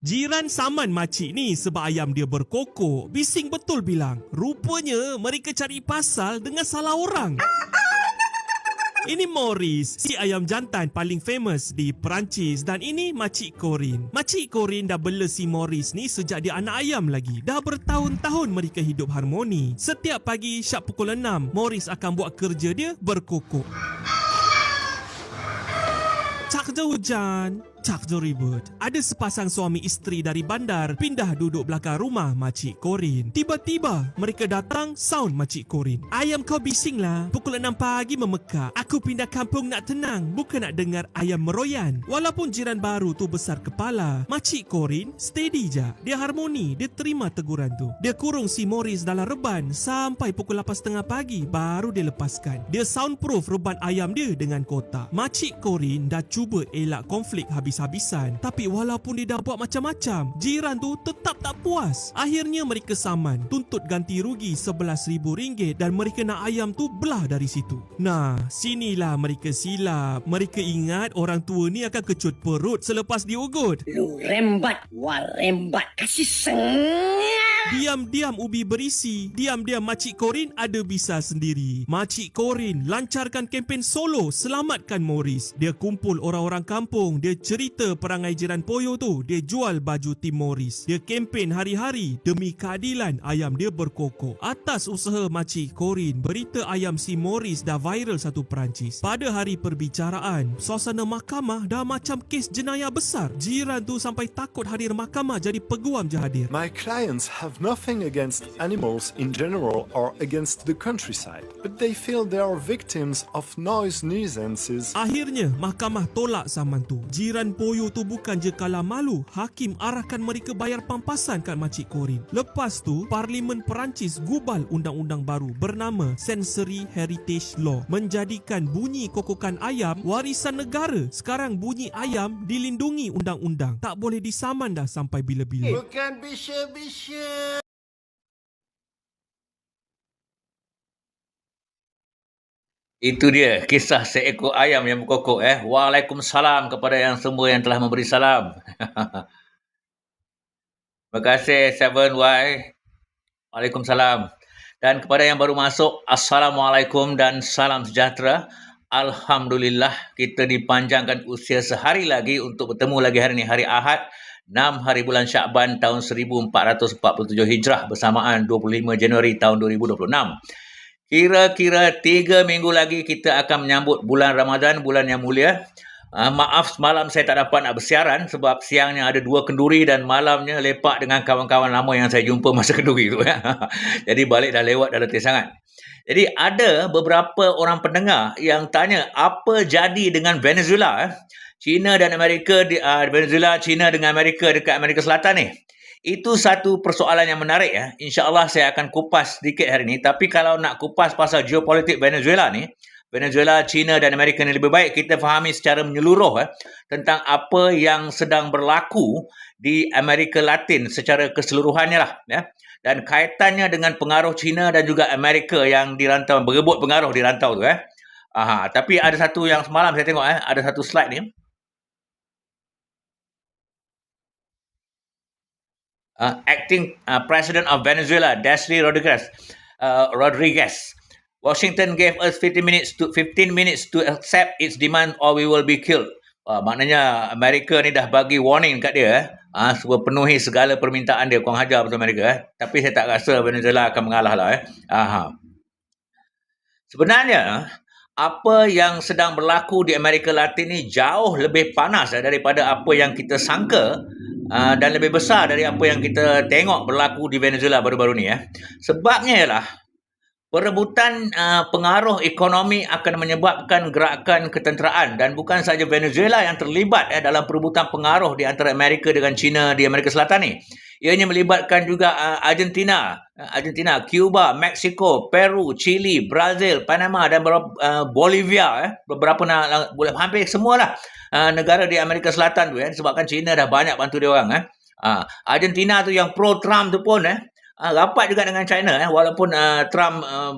Jiran saman makcik ni sebab ayam dia berkokok. Bising betul bilang. Rupanya mereka cari pasal dengan salah orang. Ini Morris, si ayam jantan paling famous di Perancis dan ini Makcik Corin. Makcik Corin dah bela si Morris ni sejak dia anak ayam lagi. Dah bertahun-tahun mereka hidup harmoni. Setiap pagi syak pukul 6, Morris akan buat kerja dia berkokok. Cak je hujan, je ribut. Ada sepasang suami isteri dari bandar pindah duduk belakang rumah Makcik Corin. Tiba-tiba mereka datang sound Makcik Corin. Ayam kau bising lah. Pukul 6 pagi memekak. Aku pindah kampung nak tenang. Bukan nak dengar ayam meroyan. Walaupun jiran baru tu besar kepala. Makcik Corin steady je. Dia harmoni. Dia terima teguran tu. Dia kurung si Morris dalam reban sampai pukul 8.30 pagi baru dia lepaskan. Dia soundproof reban ayam dia dengan kotak. Makcik Corin dah cuba elak konflik habis-habisan. Tapi walaupun dia dah buat macam-macam, jiran tu tetap tak puas. Akhirnya mereka saman, tuntut ganti rugi RM11,000 dan mereka nak ayam tu belah dari situ. Nah, sinilah mereka silap. Mereka ingat orang tua ni akan kecut perut selepas diugut. Lu rembat, wah rembat. Kasih sengat. Diam-diam ubi berisi. Diam-diam Makcik Corin ada bisa sendiri. Makcik Corin lancarkan kempen solo selamatkan Morris. Dia kumpul orang-orang kampung. Dia cerita perangai jiran Poyo tu. Dia jual baju tim Morris. Dia kempen hari-hari demi keadilan ayam dia berkokok. Atas usaha Makcik Corin, berita ayam si Morris dah viral satu Perancis. Pada hari perbicaraan, suasana mahkamah dah macam kes jenayah besar. Jiran tu sampai takut hadir mahkamah jadi peguam je hadir. My clients have nothing against animals in general or against the countryside, but they feel they are victims of noise nuisances. Akhirnya, mahkamah tolak saman tu. Jiran Poyo tu bukan je kalah malu, hakim arahkan mereka bayar pampasan kat Makcik Corin. Lepas tu, Parlimen Perancis gubal undang-undang baru bernama Sensory Heritage Law menjadikan bunyi kokokan ayam warisan negara. Sekarang bunyi ayam dilindungi undang-undang. Tak boleh disaman dah sampai bila-bila. Bukan bisya-bisya. Itu dia kisah seekor ayam yang berkokok eh. Waalaikumsalam kepada yang semua yang telah memberi salam. Terima kasih 7Y. Waalaikumsalam. Dan kepada yang baru masuk, Assalamualaikum dan salam sejahtera. Alhamdulillah kita dipanjangkan usia sehari lagi untuk bertemu lagi hari ini hari Ahad 6 hari bulan Syakban tahun 1447 Hijrah bersamaan 25 Januari tahun 2026. Kira-kira tiga minggu lagi kita akan menyambut bulan Ramadan, bulan yang mulia. Uh, maaf semalam saya tak dapat nak bersiaran sebab siangnya ada dua kenduri dan malamnya lepak dengan kawan-kawan lama yang saya jumpa masa kenduri tu. Ya. Jadi balik dah lewat dah letih sangat. Jadi ada beberapa orang pendengar yang tanya apa jadi dengan Venezuela. Eh? China dan Amerika, di, uh, Venezuela, China dengan Amerika dekat Amerika Selatan ni. Itu satu persoalan yang menarik ya. InsyaAllah saya akan kupas sedikit hari ini. Tapi kalau nak kupas pasal geopolitik Venezuela ni, Venezuela, China dan Amerika ni lebih baik kita fahami secara menyeluruh eh, tentang apa yang sedang berlaku di Amerika Latin secara keseluruhannya lah. Ya. Dan kaitannya dengan pengaruh China dan juga Amerika yang di rantau, berebut pengaruh di rantau tu. Eh. Aha, tapi ada satu yang semalam saya tengok, eh, ada satu slide ni. uh, acting uh, president of Venezuela, Desi Rodriguez. Uh, Rodriguez. Washington gave us 15 minutes to 15 minutes to accept its demand or we will be killed. Uh, maknanya Amerika ni dah bagi warning kat dia eh. Uh, supaya penuhi segala permintaan dia. Kau hajar betul Amerika eh. Tapi saya tak rasa Venezuela akan mengalah lah eh. Aha. Sebenarnya, apa yang sedang berlaku di Amerika Latin ni jauh lebih panas eh, daripada apa yang kita sangka uh, dan lebih besar dari apa yang kita tengok berlaku di Venezuela baru-baru ni ya. Sebabnya ialah perebutan uh, pengaruh ekonomi akan menyebabkan gerakan ketenteraan dan bukan saja Venezuela yang terlibat eh, dalam perebutan pengaruh di antara Amerika dengan China di Amerika Selatan ni. Ianya melibatkan juga uh, Argentina, uh, Argentina, Cuba, Mexico, Peru, Chile, Brazil, Panama dan uh, Bolivia eh, beberapa na- boleh hampir semualah uh, negara di Amerika Selatan tu eh sebabkan China dah banyak bantu dia orang eh. Uh, Argentina tu yang pro Trump tu pun eh uh, rapat juga dengan China eh walaupun uh, Trump uh,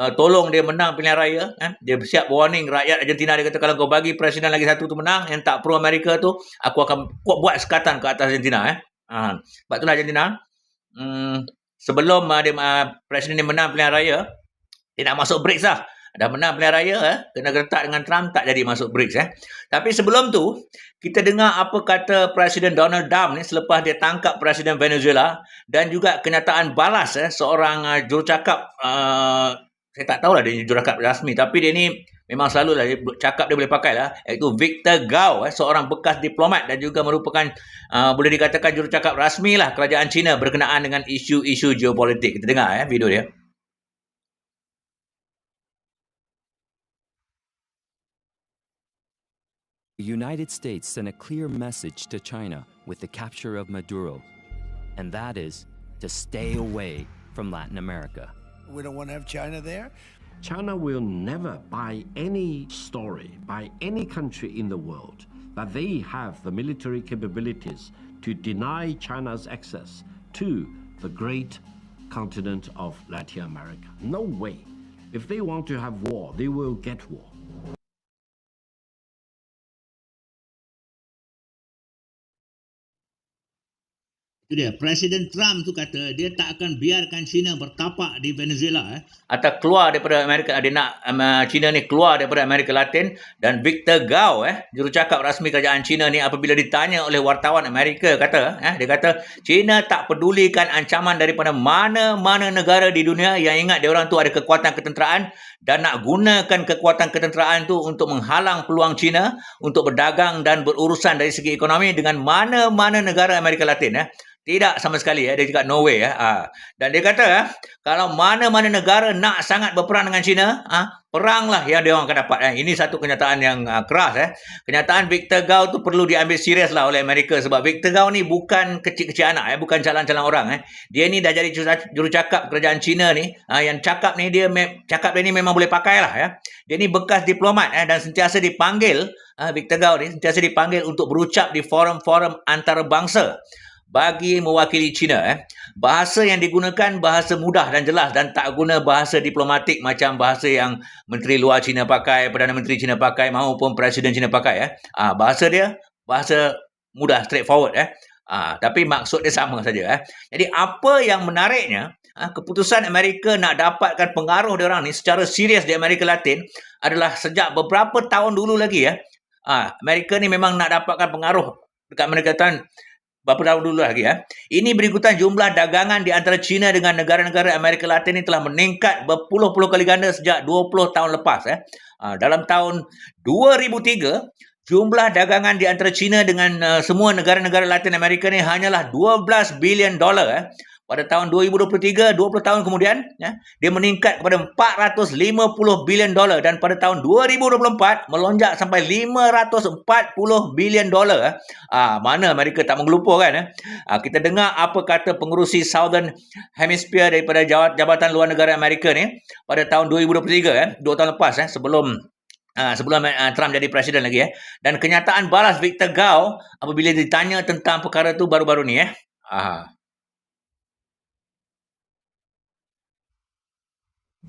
uh, tolong dia menang pilihan raya kan dia siap warning rakyat Argentina dia kata kalau kau bagi presiden lagi satu tu menang yang tak pro Amerika tu aku akan buat, sekatan ke atas Argentina eh ha sebab itulah Argentina hmm, sebelum uh, dia uh, presiden dia menang pilihan raya dia nak masuk BRICS lah dah menang pilihan raya eh? Kena gertak dengan Trump tak jadi masuk BRICS eh? Tapi sebelum tu kita dengar apa kata Presiden Donald Trump ni selepas dia tangkap Presiden Venezuela dan juga kenyataan balas eh seorang uh, jurucakap uh, saya tak tahulah dia jurucakap rasmi. Tapi dia ni memang selalu lah cakap dia boleh pakai lah iaitu Victor Gao eh, seorang bekas diplomat dan juga merupakan uh, boleh dikatakan jurucakap rasmi lah kerajaan China berkenaan dengan isu-isu geopolitik. Kita dengar eh video dia The United States sent a clear message to China with the capture of Maduro, and that is to stay away from Latin America. We don't want to have China there. China will never buy any story by any country in the world that they have the military capabilities to deny China's access to the great continent of Latin America. No way. If they want to have war, they will get war. Itu dia. Presiden Trump tu kata dia tak akan biarkan China bertapak di Venezuela. Eh. atau keluar daripada Amerika dia nak um, China ni keluar daripada Amerika Latin dan Victor Gao eh jurucakap rasmi kerajaan China ni apabila ditanya oleh wartawan Amerika kata eh dia kata China tak pedulikan ancaman daripada mana-mana negara di dunia yang ingat dia orang tu ada kekuatan ketenteraan dan nak gunakan kekuatan ketenteraan tu untuk menghalang peluang China untuk berdagang dan berurusan dari segi ekonomi dengan mana-mana negara Amerika Latin eh tidak sama sekali ya. Dia cakap no way ya. Ha. Dan dia kata ya, kalau mana-mana negara nak sangat berperang dengan China, ha, peranglah yang dia orang akan dapat. Eh. Ini satu kenyataan yang uh, keras. Eh. Kenyataan Victor Gao tu perlu diambil serius lah oleh Amerika sebab Victor Gao ni bukan kecil-kecil anak. Eh. Bukan calon-calon orang. Eh. Dia ni dah jadi jurucakap kerajaan China ni. Ha, yang cakap ni dia cakap dia ni memang boleh pakai lah. Ya. Dia ni bekas diplomat eh, dan sentiasa dipanggil uh, Victor Gao ni sentiasa dipanggil untuk berucap di forum-forum antarabangsa bagi mewakili China eh bahasa yang digunakan bahasa mudah dan jelas dan tak guna bahasa diplomatik macam bahasa yang menteri luar China pakai perdana menteri China pakai maupun presiden China pakai eh. Ah bahasa dia bahasa mudah straightforward eh. Ah tapi maksud dia sama saja eh. Jadi apa yang menariknya ah, keputusan Amerika nak dapatkan pengaruh dia orang ni secara serius di Amerika Latin adalah sejak beberapa tahun dulu lagi ya ah Amerika ni memang nak dapatkan pengaruh dekat Amerika Latin Berapa tahun dulu lagi ya. Ini berikutan jumlah dagangan di antara China dengan negara-negara Amerika Latin ini telah meningkat berpuluh-puluh kali ganda sejak 20 tahun lepas ya. dalam tahun 2003 jumlah dagangan di antara China dengan uh, semua negara-negara Latin Amerika ini hanyalah 12 bilion dolar ya pada tahun 2023 20 tahun kemudian ya dia meningkat kepada 450 bilion dolar. Dan pada tahun 2024 melonjak sampai 540 bilion dolar ah mana Amerika tak menggelupur kan eh? ah, kita dengar apa kata pengurusi Southern Hemisphere daripada Jabatan Luar Negara Amerika ni pada tahun 2023 eh dua tahun lepas eh sebelum Uh, sebelum uh, Trump jadi presiden lagi eh dan kenyataan balas Victor Gao apabila ditanya tentang perkara tu baru-baru ni eh ah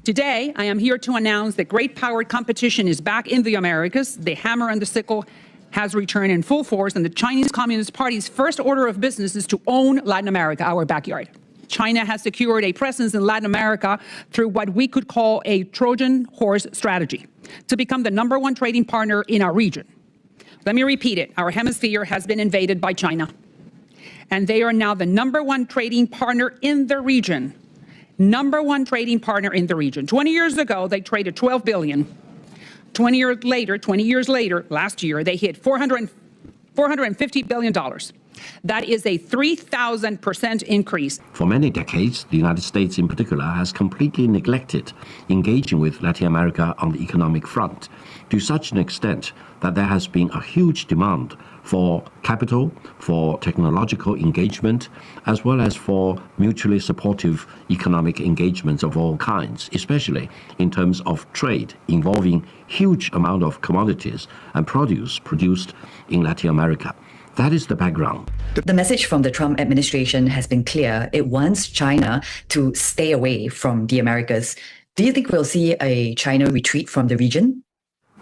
Today, I am here to announce that great powered competition is back in the Americas. The hammer and the sickle has returned in full force, and the Chinese Communist Party's first order of business is to own Latin America, our backyard. China has secured a presence in Latin America through what we could call a Trojan horse strategy to become the number one trading partner in our region. Let me repeat it our hemisphere has been invaded by China, and they are now the number one trading partner in the region number one trading partner in the region. 20 years ago, they traded 12 billion. 20 years later, 20 years later, last year, they hit 400, 450 billion dollars. That is a 3,000% increase. For many decades, the United States in particular has completely neglected engaging with Latin America on the economic front to such an extent that there has been a huge demand for capital, for technological engagement, as well as for mutually supportive economic engagements of all kinds, especially in terms of trade involving huge amount of commodities and produce produced in Latin America. That is the background. The message from the Trump administration has been clear. It wants China to stay away from the Americas Do you think we'll see a China retreat from the region?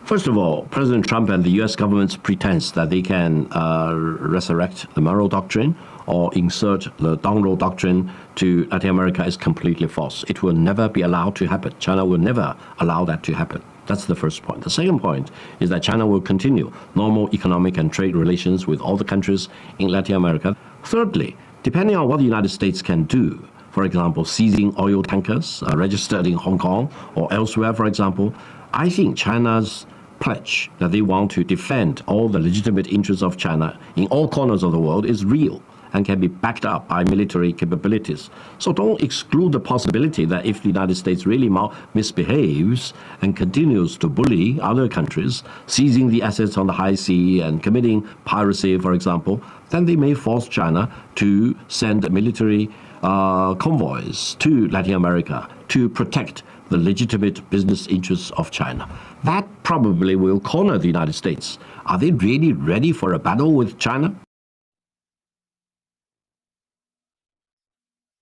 First of all, President Trump and the US government's pretense that they can uh, resurrect the Monroe Doctrine or insert the Monroe Doctrine to Latin America is completely false. It will never be allowed to happen. China will never allow that to happen. That's the first point. The second point is that China will continue normal economic and trade relations with all the countries in Latin America. Thirdly, depending on what the United States can do, for example, seizing oil tankers uh, registered in Hong Kong or elsewhere, for example, I think China's pledge that they want to defend all the legitimate interests of China in all corners of the world is real and can be backed up by military capabilities. So don't exclude the possibility that if the United States really misbehaves and continues to bully other countries, seizing the assets on the high sea and committing piracy, for example, then they may force China to send military uh, convoys to Latin America to protect the legitimate business interests of China. That probably will corner the United States. Are they really ready for a battle with China?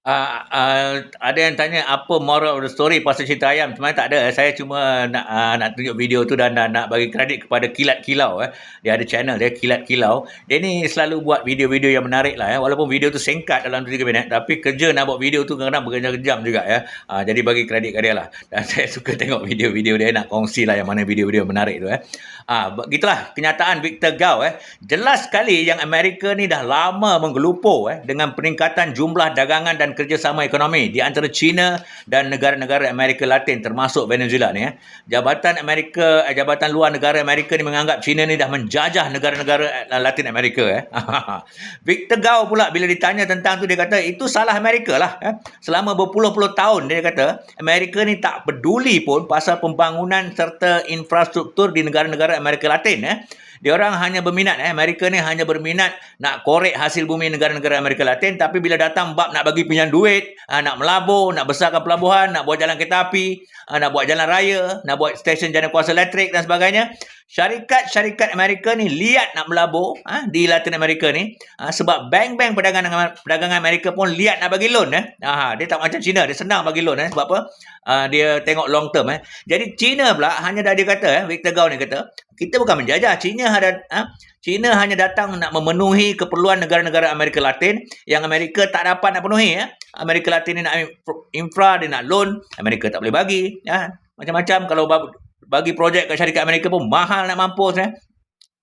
Uh, uh, ada yang tanya apa moral of the story pasal cerita ayam. Sebenarnya tak ada. Saya cuma nak uh, nak tunjuk video tu dan nak, nak bagi kredit kepada Kilat Kilau. Eh. Dia ada channel dia, Kilat Kilau. Dia ni selalu buat video-video yang menarik lah. Eh. Walaupun video tu singkat dalam 3 minit. Tapi kerja nak buat video tu kadang-kadang berjam-jam juga. Ya. Uh, jadi bagi kredit ke dia lah. Dan saya suka tengok video-video dia. Nak kongsi lah yang mana video-video menarik tu. Eh. Ah, ha, begitulah kenyataan Victor Gao eh. Jelas sekali yang Amerika ni dah lama menggelupur eh dengan peningkatan jumlah dagangan dan kerjasama ekonomi di antara China dan negara-negara Amerika Latin termasuk Venezuela ni eh. Jabatan Amerika eh, jabatan luar negara Amerika ni menganggap China ni dah menjajah negara-negara eh, Latin Amerika eh. Victor Gao pula bila ditanya tentang tu dia kata itu salah Amerika lah eh. Selama berpuluh-puluh tahun dia kata Amerika ni tak peduli pun pasal pembangunan serta infrastruktur di negara-negara Amerika Latin eh. Dia orang hanya berminat eh. Amerika ni hanya berminat nak korek hasil bumi negara-negara Amerika Latin. Tapi bila datang bab nak bagi pinjam duit, ah, nak melabur, nak besarkan pelabuhan, nak buat jalan kereta api, ah, nak buat jalan raya, nak buat stesen jana kuasa elektrik dan sebagainya, syarikat-syarikat Amerika ni liat nak melabur ha, di Latin Amerika ni ha, sebab bank-bank perdagangan perdagangan Amerika pun liat nak bagi loan eh. Ha, dia tak macam China, dia senang bagi loan eh. sebab apa? Ha, dia tengok long term eh. Jadi China pula hanya dah dia kata eh, Victor Gao ni kata, kita bukan menjajah. China ada ha, China hanya datang nak memenuhi keperluan negara-negara Amerika Latin yang Amerika tak dapat nak penuhi eh. Amerika Latin ni nak infra, dia nak loan, Amerika tak boleh bagi ya. Macam-macam kalau bagi projek ke syarikat Amerika pun mahal nak mampus eh.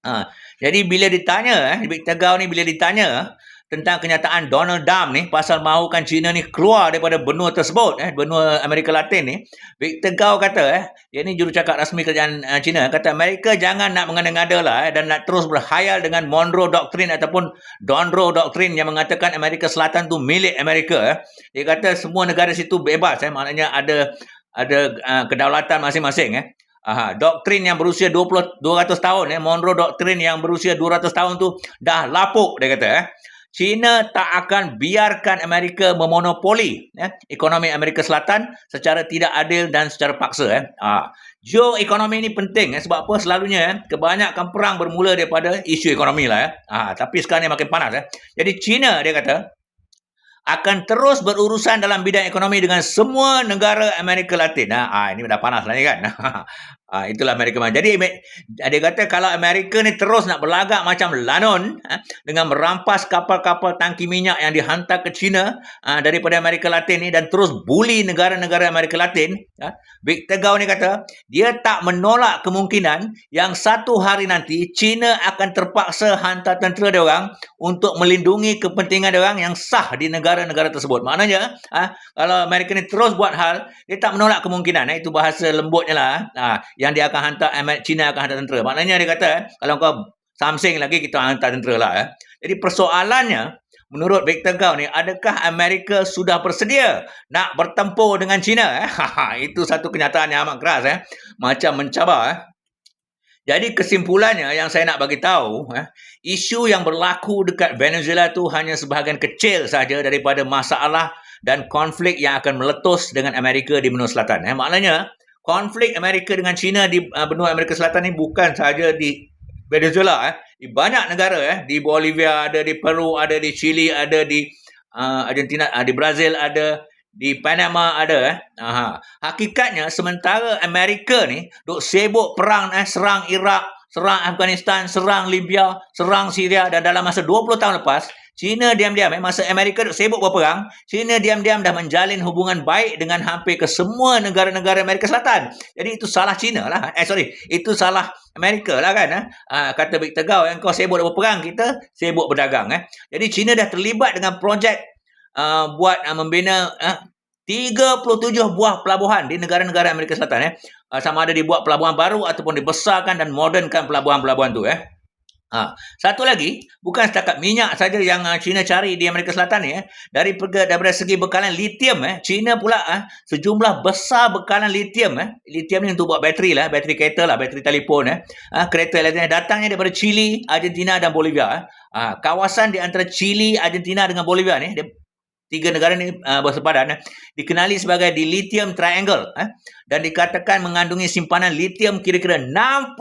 Ha, jadi bila ditanya eh Victor Gao ni bila ditanya tentang kenyataan Donald Trump ni pasal mahukan China ni keluar daripada benua tersebut eh benua Amerika Latin ni Victor Gao kata eh dia ni jurucakap rasmi kerajaan uh, China kata Amerika jangan nak mengada-ngada lah eh, dan nak terus berhayal dengan Monroe Doctrine ataupun Donroe Doctrine yang mengatakan Amerika Selatan tu milik Amerika eh. dia kata semua negara situ bebas eh maknanya ada ada uh, kedaulatan masing-masing eh Aha, doktrin yang berusia 20 200 tahun eh Monroe doktrin yang berusia 200 tahun tu dah lapuk dia kata eh. China tak akan biarkan Amerika memonopoli eh, ekonomi Amerika Selatan secara tidak adil dan secara paksa eh. Ah, ekonomi ini penting eh, sebab apa selalunya eh, kebanyakan perang bermula daripada isu ekonomi lah eh. Ah, tapi sekarang ni makin panas eh. Jadi China dia kata akan terus berurusan dalam bidang ekonomi dengan semua negara Amerika Latin. Ha, ini dah panas lah ni kan. Ha, itulah Amerika. Jadi dia kata kalau Amerika ni terus nak berlagak macam Lanon ha, dengan merampas kapal-kapal tangki minyak yang dihantar ke China ha, daripada Amerika Latin ni dan terus bully negara-negara Amerika Latin, ha, Victor Gao ni kata dia tak menolak kemungkinan yang satu hari nanti China akan terpaksa hantar tentera dia orang untuk melindungi kepentingan dia orang yang sah di negara-negara tersebut. Maknanya ha, kalau Amerika ni terus buat hal, dia tak menolak kemungkinan. Ha, itu bahasa lembutnya lah. Ha, yang dia akan hantar China akan hantar tentera. Maknanya dia kata kalau kau something lagi kita hantar tentera lah. Eh. Jadi persoalannya menurut Victor Gao ni adakah Amerika sudah bersedia nak bertempur dengan China? Eh? Itu satu kenyataan yang amat keras. Eh. Macam mencabar. Eh. Jadi kesimpulannya yang saya nak bagi tahu, eh, isu yang berlaku dekat Venezuela tu hanya sebahagian kecil saja daripada masalah dan konflik yang akan meletus dengan Amerika di benua selatan. Eh. Maknanya, konflik Amerika dengan China di uh, benua Amerika Selatan ni bukan sahaja di Venezuela eh di banyak negara eh di Bolivia ada di Peru ada di Chile ada di uh, Argentina uh, di Brazil ada di Panama ada eh. Aha. Hakikatnya sementara Amerika ni duk sibuk perang eh serang Iraq, serang Afghanistan, serang Libya, serang Syria dan dalam masa 20 tahun lepas China diam-diam eh, masa Amerika sibuk berperang, China diam-diam dah menjalin hubungan baik dengan hampir ke semua negara-negara Amerika Selatan. Jadi itu salah China lah. Eh sorry, itu salah Amerika lah kan. Eh? Ah, kata Victor Gao, yang kau sibuk berperang, kita sibuk berdagang. Eh? Jadi China dah terlibat dengan projek uh, buat uh, membina uh, 37 buah pelabuhan di negara-negara Amerika Selatan. Eh? Uh, sama ada dibuat pelabuhan baru ataupun dibesarkan dan modernkan pelabuhan-pelabuhan tu. Eh? Ha. Satu lagi, bukan setakat minyak saja yang uh, China cari di Amerika Selatan ni. Eh. Dari daripada segi bekalan litium, eh, China pula eh, sejumlah besar bekalan litium. Eh. Litium ni untuk buat bateri lah, bateri kereta lah, bateri telefon. Eh. Ha, kereta elektrik datangnya daripada Chile, Argentina dan Bolivia. Eh. Ha, kawasan di antara Chile, Argentina dengan Bolivia ni, dia, tiga negara ni uh, bersepadan eh, dikenali sebagai di lithium triangle eh, dan dikatakan mengandungi simpanan lithium kira-kira 60%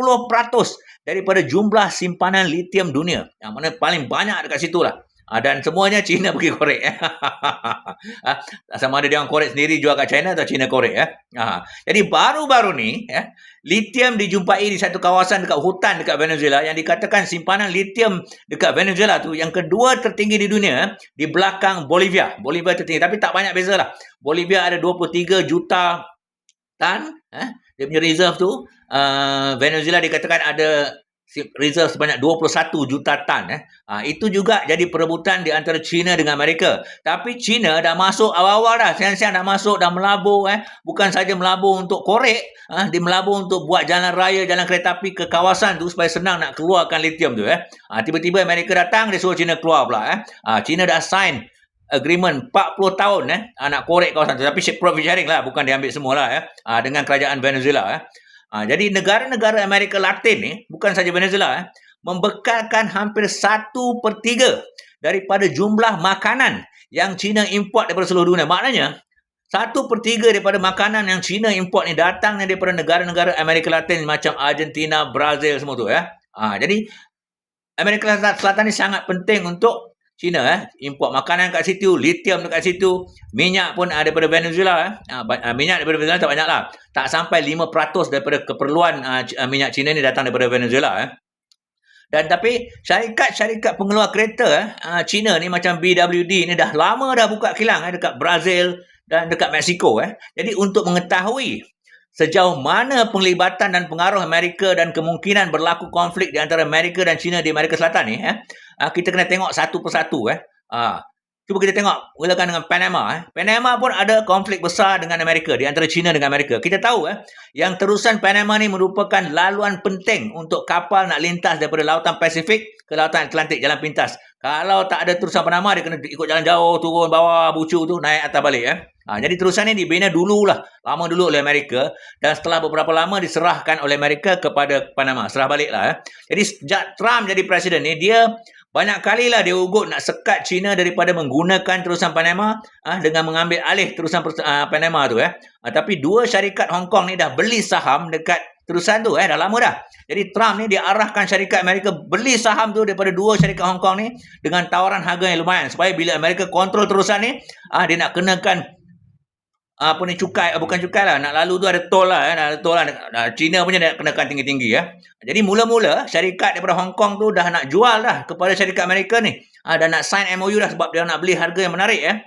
daripada jumlah simpanan litium dunia. Yang mana paling banyak dekat situ lah. Ha, dan semuanya China pergi korek. Eh. ha, sama ada dia orang korek sendiri jual kat China atau China korek. Eh. Ha, jadi baru-baru ni, eh, litium dijumpai di satu kawasan dekat hutan dekat Venezuela yang dikatakan simpanan litium dekat Venezuela tu yang kedua tertinggi di dunia di belakang Bolivia. Bolivia tertinggi tapi tak banyak beza lah. Bolivia ada 23 juta tan. Eh, dia punya reserve tu uh, Venezuela dikatakan ada reserve sebanyak 21 juta tan eh. Ha, itu juga jadi perebutan di antara China dengan Amerika. Tapi China dah masuk awal-awal dah. Siang-siang dah masuk, dah melabur. Eh. Bukan saja melabur untuk korek. Ha, dia melabur untuk buat jalan raya, jalan kereta api ke kawasan tu supaya senang nak keluarkan lithium tu. Eh. Ha, tiba-tiba Amerika datang, dia suruh China keluar pula. Eh. Ha, China dah sign agreement 40 tahun eh, nak korek kawasan tu. Tapi profit sharing lah, bukan diambil semua lah. Eh. Ha, dengan kerajaan Venezuela. Eh. Ha, jadi negara-negara Amerika Latin ni, bukan saja Venezuela, eh, membekalkan hampir satu per tiga daripada jumlah makanan yang China import daripada seluruh dunia. Maknanya, satu per tiga daripada makanan yang China import ni datang daripada negara-negara Amerika Latin macam Argentina, Brazil semua tu. Ya. Ha, jadi, Amerika Selatan ni sangat penting untuk China eh import makanan kat situ, lithium dekat situ, minyak pun ada daripada Venezuela eh. Ha, minyak daripada Venezuela tak banyak lah. Tak sampai 5% daripada keperluan uh, minyak China ni datang daripada Venezuela eh. Dan tapi syarikat-syarikat pengeluar kereta eh, uh, China ni macam BWD ni dah lama dah buka kilang eh, dekat Brazil dan dekat Mexico eh. Jadi untuk mengetahui sejauh mana penglibatan dan pengaruh Amerika dan kemungkinan berlaku konflik di antara Amerika dan China di Amerika Selatan ni eh? Ah, kita kena tengok satu persatu eh? Ah cuba kita tengok mulakan dengan Panama eh? Panama pun ada konflik besar dengan Amerika di antara China dengan Amerika. Kita tahu eh yang terusan Panama ni merupakan laluan penting untuk kapal nak lintas daripada lautan Pasifik ke lautan Atlantik jalan pintas kalau tak ada terusan Panama dia kena ikut jalan jauh turun bawah bucu tu naik atas balik eh Ha, jadi terusan ini dibina dululah, lama dulu oleh Amerika dan setelah beberapa lama diserahkan oleh Amerika kepada Panama. Serah baliklah. Eh. Jadi sejak Trump jadi presiden ni, dia banyak kali lah dia ugut nak sekat China daripada menggunakan terusan Panama ah, dengan mengambil alih terusan uh, Panama tu. Eh. Ah, tapi dua syarikat Hong Kong ni dah beli saham dekat terusan tu. Eh. Dah lama dah. Jadi Trump ni dia arahkan syarikat Amerika beli saham tu daripada dua syarikat Hong Kong ni dengan tawaran harga yang lumayan. Supaya bila Amerika kontrol terusan ni, ah, dia nak kenakan apa ni cukai bukan cukai lah nak lalu tu ada tol lah eh. ada tol lah China punya nak kenakan tinggi-tinggi ya jadi mula-mula syarikat daripada Hong Kong tu dah nak jual dah kepada syarikat Amerika ni ha, dah nak sign MOU dah sebab dia nak beli harga yang menarik ya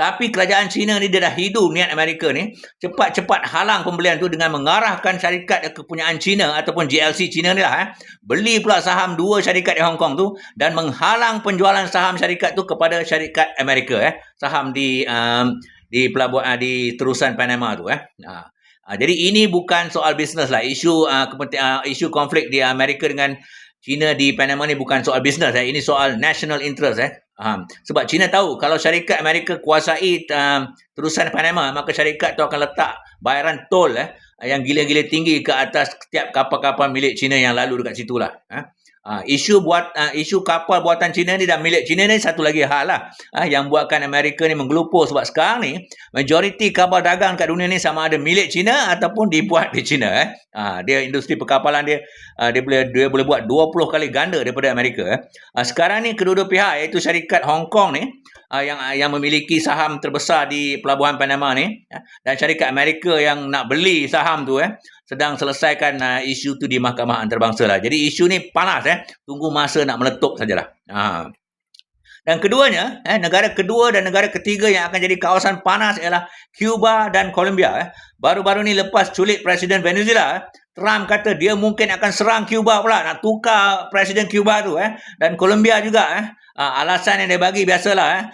tapi kerajaan China ni dia dah hidu niat Amerika ni cepat-cepat halang pembelian tu dengan mengarahkan syarikat kepunyaan China ataupun GLC China ni lah eh. beli pula saham dua syarikat di Hong Kong tu dan menghalang penjualan saham syarikat tu kepada syarikat Amerika eh. saham di um, di pelabuhan uh, di terusan Panama tu eh. Ha. Uh, jadi ini bukan soal bisnes lah. Isu uh, uh, isu konflik di Amerika dengan China di Panama ni bukan soal bisnes eh. Ini soal national interest eh. Uh, sebab China tahu kalau syarikat Amerika kuasai uh, terusan Panama maka syarikat tu akan letak bayaran tol eh yang gila-gila tinggi ke atas setiap kapal-kapal milik China yang lalu dekat situ lah. Eh. Ha, isu buat uh, isu kapal buatan Cina ni dan milik Cina ni satu lagi hal lah. Ha, yang buatkan Amerika ni menggelupur sebab sekarang ni majoriti kapal dagang kat dunia ni sama ada milik Cina ataupun dibuat di Cina. Eh. Ha, dia industri perkapalan dia uh, dia boleh dia boleh buat 20 kali ganda daripada Amerika. Eh. Ha, sekarang ni kedua-dua pihak iaitu syarikat Hong Kong ni uh, yang yang memiliki saham terbesar di pelabuhan Panama ni uh, dan syarikat Amerika yang nak beli saham tu eh sedang selesaikan uh, isu tu di mahkamah antarabangsa lah. Jadi isu ni panas eh. Tunggu masa nak meletup sajalah. Ha. Dan keduanya, eh, negara kedua dan negara ketiga yang akan jadi kawasan panas ialah Cuba dan Colombia. Eh. Baru-baru ni lepas culik Presiden Venezuela, eh, Trump kata dia mungkin akan serang Cuba pula. Nak tukar Presiden Cuba tu. Eh. Dan Colombia juga. Eh. Ha, alasan yang dia bagi biasalah. Eh.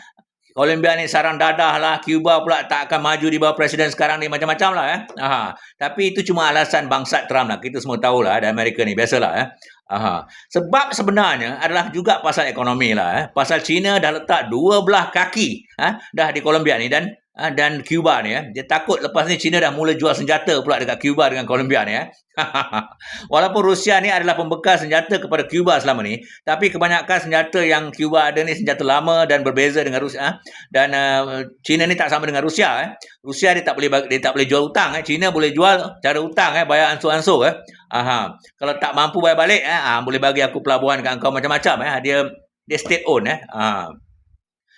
Colombia ni sarang dadah lah. Cuba pula tak akan maju di bawah presiden sekarang ni. Macam-macam lah. Eh. Aha. Tapi itu cuma alasan bangsa Trump lah. Kita semua tahu lah. Di Amerika ni. Biasalah. Eh. Aha. Sebab sebenarnya adalah juga pasal ekonomi lah. Eh. Pasal China dah letak dua belah kaki eh, dah di Colombia ni. Dan Ha, dan Cuba ni ya. Dia takut lepas ni China dah mula jual senjata pula dekat Cuba dengan Colombia ni ya. Walaupun Rusia ni adalah pembekal senjata kepada Cuba selama ni, tapi kebanyakan senjata yang Cuba ada ni senjata lama dan berbeza dengan Rusia. Ha. Dan uh, China ni tak sama dengan Rusia eh. Rusia dia tak boleh dia tak boleh jual hutang eh. China boleh jual cara hutang eh, bayar ansur-ansur eh. Aha. Kalau tak mampu bayar balik eh, ah, boleh bagi aku pelabuhan kat kau macam-macam eh. Dia dia state own eh. Ah.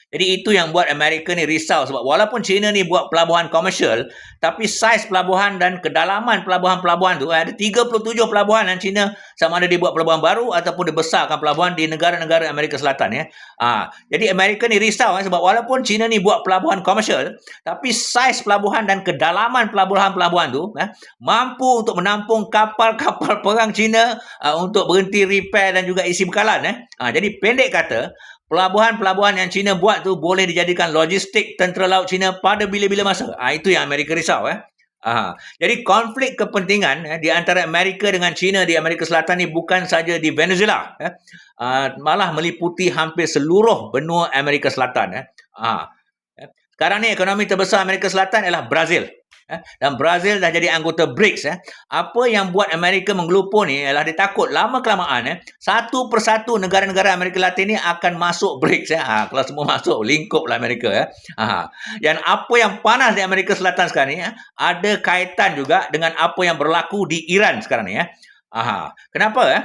Jadi itu yang buat Amerika ni risau sebab walaupun China ni buat pelabuhan komersial tapi saiz pelabuhan dan kedalaman pelabuhan-pelabuhan tu ada 37 pelabuhan yang China sama ada dia buat pelabuhan baru ataupun dia besarkan pelabuhan di negara-negara Amerika Selatan ya. Ha, jadi Amerika ni risau ya, sebab walaupun China ni buat pelabuhan komersial tapi saiz pelabuhan dan kedalaman pelabuhan-pelabuhan tu ya, mampu untuk menampung kapal-kapal perang China uh, untuk berhenti repair dan juga isi bekalan ya. Ha, jadi pendek kata Pelabuhan-pelabuhan yang China buat tu boleh dijadikan logistik tentera laut China pada bila-bila masa. Ah itu yang Amerika risau eh. Aha. Jadi konflik kepentingan eh, di antara Amerika dengan China di Amerika Selatan ni bukan saja di Venezuela, eh. Uh, malah meliputi hampir seluruh benua Amerika Selatan. Eh. Aha. Sekarang ni ekonomi terbesar Amerika Selatan ialah Brazil. Eh, dan Brazil dah jadi anggota BRICS. Eh. Apa yang buat Amerika menggelupur ni ialah dia takut lama kelamaan eh, satu persatu negara-negara Amerika Latin ni akan masuk BRICS. Eh. Ha, kalau semua masuk, lingkup lah Amerika. Eh. Ha. Dan apa yang panas di Amerika Selatan sekarang ni eh, ada kaitan juga dengan apa yang berlaku di Iran sekarang ni. Eh. Ha. Kenapa? Eh?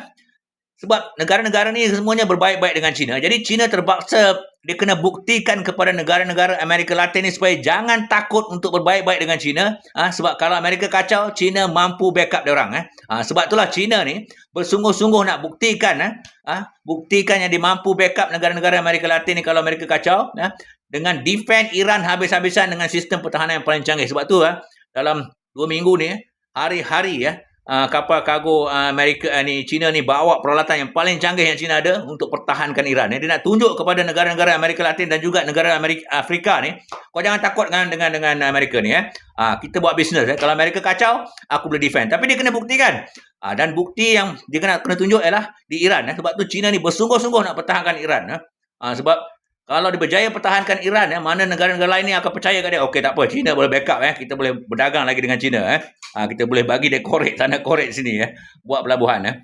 Sebab negara-negara ni semuanya berbaik-baik dengan China. Jadi China terpaksa dia kena buktikan kepada negara-negara Amerika Latin ni supaya jangan takut untuk berbaik-baik dengan China. Ha, sebab kalau Amerika kacau, China mampu backup dia orang. Eh. Ha, sebab itulah China ni bersungguh-sungguh nak buktikan. Eh. Ha, buktikan yang dia mampu backup negara-negara Amerika Latin ni kalau Amerika kacau. Eh, dengan defend Iran habis-habisan dengan sistem pertahanan yang paling canggih. Sebab tu eh, dalam dua minggu ni, hari-hari ya, eh, uh, kapal kargo uh, Amerika uh, ni China ni bawa peralatan yang paling canggih yang China ada untuk pertahankan Iran. Dia nak tunjuk kepada negara-negara Amerika Latin dan juga negara Amerika Afrika ni, kau jangan takut dengan dengan dengan Amerika ni eh. Uh, kita buat bisnes eh. Kalau Amerika kacau, aku boleh defend. Tapi dia kena buktikan. Uh, dan bukti yang dia kena kena tunjuk ialah di Iran eh. Sebab tu China ni bersungguh-sungguh nak pertahankan Iran eh. Uh, sebab kalau dia berjaya pertahankan Iran, ya, mana negara-negara lain ni akan percaya kat dia. Okey, tak apa. China boleh backup. Eh. Kita boleh berdagang lagi dengan China. Eh. Ha, kita boleh bagi dia korek sana, korek sini. Eh. Buat pelabuhan. Eh.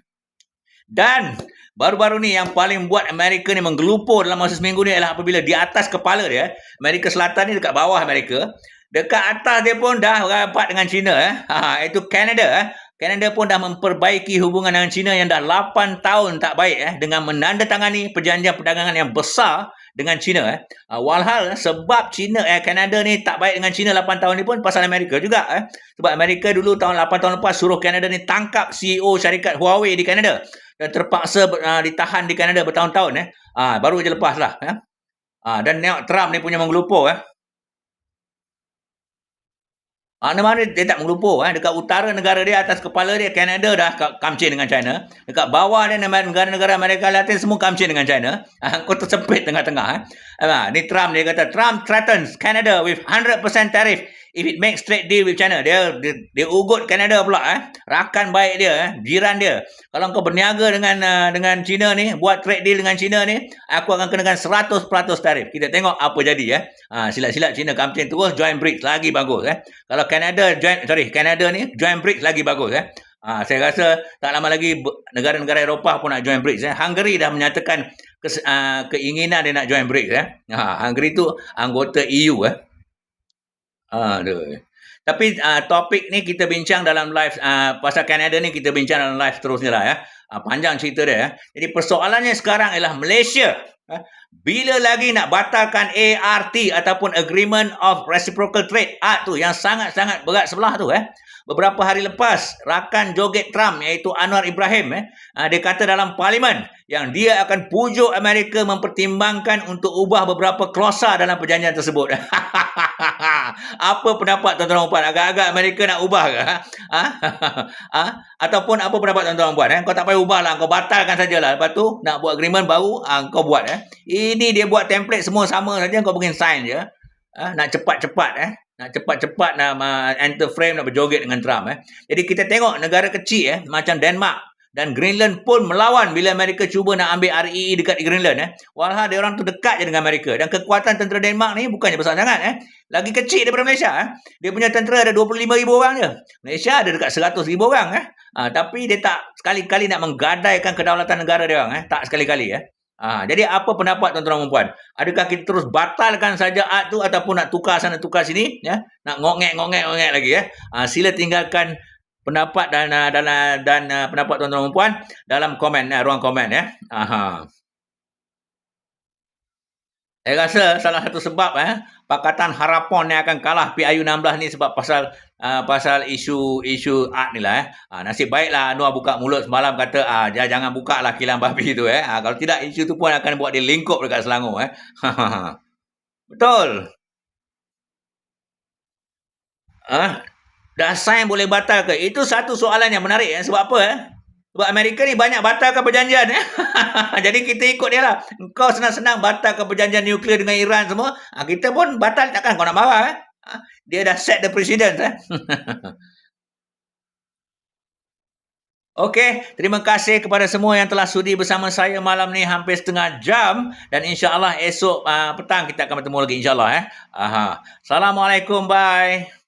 Dan baru-baru ni yang paling buat Amerika ni menggelupur dalam masa seminggu ni adalah apabila di atas kepala dia, Amerika Selatan ni dekat bawah Amerika, dekat atas dia pun dah rapat dengan China. Eh. Ha, itu Canada. Eh. Kanada pun dah memperbaiki hubungan dengan China yang dah 8 tahun tak baik eh dengan menandatangani perjanjian perdagangan yang besar dengan China eh. Uh, walhal sebab China eh Kanada ni tak baik dengan China 8 tahun ni pun pasal Amerika juga eh. Sebab Amerika dulu tahun 8 tahun lepas suruh Kanada ni tangkap CEO syarikat Huawei di Kanada dan terpaksa uh, ditahan di Kanada bertahun-tahun eh. Uh, baru je lepas lah eh. Uh, dan Trump ni punya mengelupur eh. Mana-mana dia tak mengelupur. Eh. Dekat utara negara dia, atas kepala dia, Canada dah kamcin dengan China. Dekat bawah dia, negara-negara Amerika Latin semua kamcin dengan China. Kau tersempit tengah-tengah. Eh. Ni Trump dia kata, Trump threatens Canada with 100% tariff if it makes trade deal with China, dia dia, dia ugut Canada pula eh. Rakan baik dia eh, jiran dia. Kalau kau berniaga dengan uh, dengan China ni, buat trade deal dengan China ni, aku akan kenakan 100% tarif. Kita tengok apa jadi eh. Ha, silat-silat China kampen terus join BRICS lagi bagus eh. Kalau Canada join sorry, Canada ni join BRICS lagi bagus eh. Ah, saya rasa tak lama lagi negara-negara Eropah pun nak join BRICS. Eh. Hungary dah menyatakan kes, uh, keinginan dia nak join BRICS. Eh. Ha, Hungary tu anggota EU. Eh. Aduh. Tapi uh, topik ni kita bincang dalam live uh, pasal Canada ni kita bincang dalam live terusnya lah ya. Uh, panjang cerita dia ya. Jadi persoalannya sekarang ialah Malaysia. Uh, bila lagi nak batalkan ART ataupun Agreement of Reciprocal Trade? Ah tu yang sangat-sangat berat sebelah tu eh. Beberapa hari lepas rakan joget Trump iaitu Anwar Ibrahim eh uh, dia kata dalam parlimen yang dia akan pujuk Amerika mempertimbangkan untuk ubah beberapa klausa dalam perjanjian tersebut. apa pendapat tuan-tuan dan puan? Agak-agak Amerika nak ubah ke? Ha? Ha? Ataupun apa pendapat tuan-tuan dan puan? Eh? Kau tak payah ubah lah. Kau batalkan sajalah. Lepas tu nak buat agreement baru, ha, kau buat. Eh? Ini dia buat template semua sama saja. Kau bikin sign je. Ha? Nak cepat-cepat. Eh? Nak cepat-cepat nak enter frame nak berjoget dengan Trump. Eh? Jadi kita tengok negara kecil eh, macam Denmark dan Greenland pun melawan bila Amerika cuba nak ambil REE dekat Greenland eh. Walha dia orang tu dekat je dengan Amerika dan kekuatan tentera Denmark ni bukannya besar sangat eh. Lagi kecil daripada Malaysia eh. Dia punya tentera ada 25,000 orang je. Malaysia ada dekat 100,000 orang eh. Ha, tapi dia tak sekali-kali nak menggadaikan kedaulatan negara dia orang eh. Tak sekali-kali eh. Ha, jadi apa pendapat tuan-tuan dan puan? Adakah kita terus batalkan saja ad tu ataupun nak tukar sana tukar sini ya? Nak ngongek-ngongek-ngongek lagi ya? Ha, sila tinggalkan pendapat dan dan uh, dan uh, pendapat tuan-tuan dan puan dalam komen uh, ruang komen ya. Aha. Saya rasa salah satu sebab eh Pakatan Harapan yang akan kalah PIU 16 ni sebab pasal uh, pasal isu isu art ni lah eh. Uh, nasib baiklah Anwar buka mulut semalam kata ah uh, jangan buka lah kilang babi tu eh. Uh, kalau tidak isu tu pun akan buat dia lingkup dekat Selangor eh. Betul. Ah, dah sign boleh batal ke? Itu satu soalan yang menarik eh. Sebab apa eh? Sebab Amerika ni banyak batalkan perjanjian. Eh? Jadi kita ikut dia lah. Kau senang-senang batalkan perjanjian nuklear dengan Iran semua. Ha, kita pun batal takkan kau nak marah. Eh? Ha, dia dah set the precedent. Eh? Okey, terima kasih kepada semua yang telah sudi bersama saya malam ni hampir setengah jam dan insya-Allah esok uh, petang kita akan bertemu lagi insya-Allah eh. Aha. Assalamualaikum, bye.